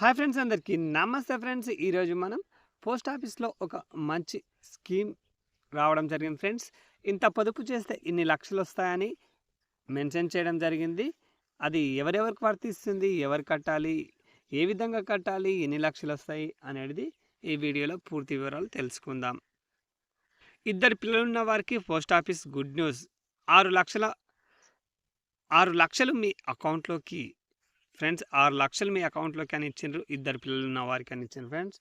Hi friends అందరికీ. నమస్తే friends. ఈరోజు మనం పోస్ట్ ఆఫీస్లో ఒక మంచి స్కీమ్ రావడం జరిగింది ఫ్రెండ్స్. ఇంత పొదుపు చేస్తే ఇన్ని లక్షలు వస్తాయని మెన్షన్ చేయడం జరిగింది. అది ఎవరెవరికి వర్తిస్తుంది? ఎవరు కట్టాలి? ఏ విధంగా కట్టాలి? ఎన్ని లక్షలు వస్తాయి? అనేది ఈ వీడియోలో పూర్తి వివరాలు తెలుసుకుందాం. ఇద్దరు పిల్లలున్న వారికి పోస్ట్ ఆఫీస్ గుడ్ న్యూస్. ఆరు లక్షల ఆరు లక్షలు మీ అకౌంట్లోకి ఫ్రెండ్స్ ఆరు లక్షలు మీ అకౌంట్లోకి అని ఇచ్చిండ్రు. ఇద్దరు పిల్లలు ఉన్న వారికి అని ఇచ్చిండ్రు ఫ్రెండ్స్.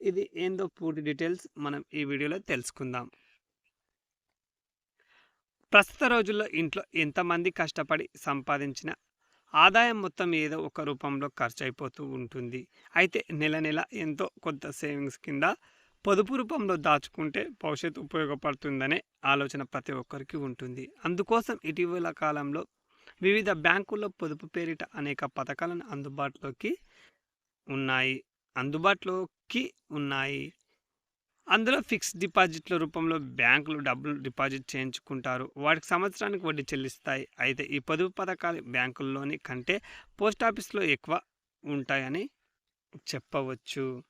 ఇది ఏందో పూర్తి డీటెయిల్స్ మనం ఈ వీడియోలో తెలుసుకుందాం. ప్రస్తుత రోజుల్లో ఇంట్లో ఎంతమంది కష్టపడి సంపాదించిన ఆదాయం మొత్తం ఏదో ఒక రూపంలో ఖర్చు అయిపోతూ ఉంటుంది. అయితే నెల నెల ఎంతో కొంత సేవింగ్స్ కింద పొదుపు రూపంలో దాచుకుంటే భవిష్యత్తు ఉపయోగపడుతుందనే ఆలోచన ప్రతి ఒక్కరికి ఉంటుంది. అందుకోసం ఇటీవల కాలంలో వివిధ బ్యాంకుల్లో పొదుపు పేరిట అనేక పథకాలను అందుబాటులోకి ఉన్నాయి. అందుబాటులోకి ఉన్నాయి. అందులో ఫిక్స్డ్ డిపాజిట్ల రూపంలో బ్యాంకులు డబ్బులు డిపాజిట్ చేయించుకుంటారు. వాటికి సంవత్సరానికి వడ్డీ చెల్లిస్తాయి. అయితే ఈ పొదుపు పథకాలు బ్యాంకుల్లోని కంటే పోస్ట్ ఆఫీస్లో ఎక్కువ ఉంటాయని చెప్పవచ్చు.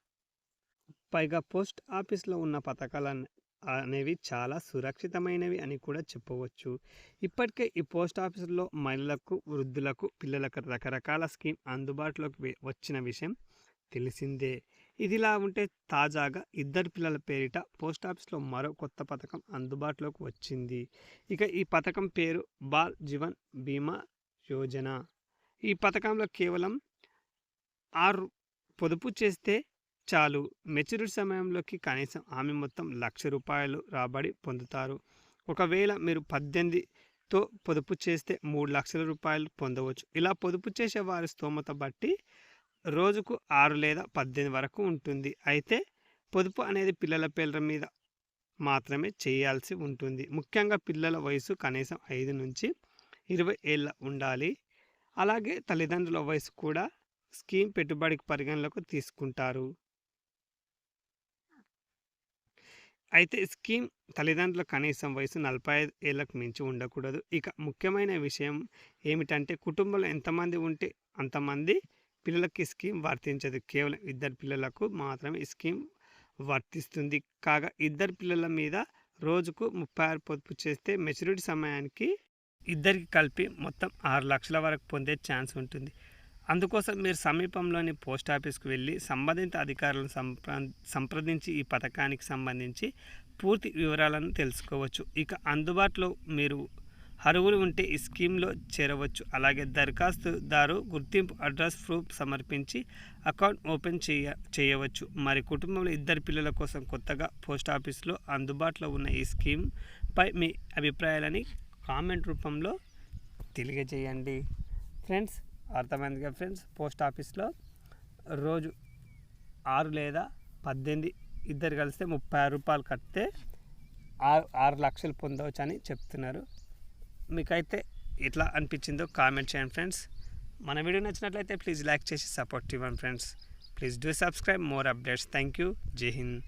పైగా పోస్ట్ ఆఫీస్లో ఉన్న పథకాలను అనేవి చాలా సురక్షితమైనవి అని కూడా చెప్పవచ్చు. ఇప్పటికే ఈ పోస్ట్ ఆఫీసులో మహిళలకు వృద్ధులకు పిల్లలకు రకరకాల స్కీమ్ అందుబాటులోకి వచ్చిన విషయం తెలిసిందే. ఇదిలా ఉంటే తాజాగా ఇద్దరు పిల్లల పేరిట పోస్ట్ ఆఫీస్లో మరో కొత్త పథకం అందుబాటులోకి వచ్చింది. ఇక ఈ పథకం పేరు బాల్ జీవన్ బీమా యోజన. ఈ పథకంలో కేవలం ఆరు పొదుపు చేస్తే చాలు. మెచ్యూరిటీ సమయంలోకి కనీసం ఆమె మొత్తం లక్ష రూపాయలు రాబడి పొందుతారు. ఒకవేళ మీరు పద్దెనిమిదితో పొదుపు చేస్తే మూడు లక్షల రూపాయలు పొందవచ్చు. ఇలా పొదుపు చేసే వారి స్తోమత బట్టి రోజుకు ఆరు లేదా పద్దెనిమిది వరకు ఉంటుంది. అయితే పొదుపు అనేది పిల్లల పేర్ల మీద మాత్రమే చేయాల్సి ఉంటుంది. ముఖ్యంగా పిల్లల వయసు కనీసం ఐదు నుంచి ఇరవై ఏళ్ళ ఉండాలి. అలాగే తల్లిదండ్రుల వయసు కూడా స్కీమ్ పెట్టుబడికి పరిగణలోకి తీసుకుంటారు. అయితే స్కీమ్ తల్లిదండ్రుల కనీసం వయసు నలభై ఐదు ఏళ్ళకు మించి ఉండకూడదు. ఇక ముఖ్యమైన విషయం ఏమిటంటే కుటుంబంలో ఎంతమంది ఉంటే అంతమంది పిల్లలకి స్కీమ్ వర్తించదు. కేవలం ఇద్దరు పిల్లలకు మాత్రమే స్కీమ్ వర్తిస్తుంది. కాగా ఇద్దరు పిల్లల మీద రోజుకు ముప్పై ఆరు పొదుపు చేస్తే మెచ్యూరిటీ సమయానికి ఇద్దరికి కలిపి మొత్తం ఆరు లక్షల వరకు పొందే ఛాన్స్ ఉంటుంది. అందుకోసం మీరు సమీపంలోని పోస్ట్ ఆఫీస్కి వెళ్ళి సంబంధిత అధికారులను సంప్ర సంప్రదించి ఈ పథకానికి సంబంధించి పూర్తి వివరాలను తెలుసుకోవచ్చు. ఇక అందుబాటులో మీరు అరువులు ఉంటే ఈ స్కీమ్లో చేరవచ్చు. అలాగే దరఖాస్తుదారు గుర్తింపు అడ్రస్ ప్రూఫ్ సమర్పించి అకౌంట్ ఓపెన్ చేయ చేయవచ్చు. మరి కుటుంబంలో ఇద్దరు పిల్లల కోసం కొత్తగా పోస్ట్ ఆఫీస్లో అందుబాటులో ఉన్న ఈ స్కీమ్పై మీ అభిప్రాయాలని కామెంట్ రూపంలో తెలియజేయండి. ఫ్రెండ్స్ అర్థమైందిగా ఫ్రెండ్స్ పోస్ట్ ఆఫీస్లో రోజు ఆరు లేదా పద్దెనిమిది ఇద్దరు కలిస్తే ముప్పై రూపాయలు కడితే ఆరు ఆరు లక్షలు పొందవచ్చు అని చెప్తున్నారు. మీకైతే ఎట్లా అనిపించిందో కామెంట్ చేయండి ఫ్రెండ్స్ మన వీడియో నచ్చినట్లయితే ప్లీజ్ లైక్ చేసి సపోర్ట్ ఇవ్వండి friends please do subscribe more updates thank you Jai Hind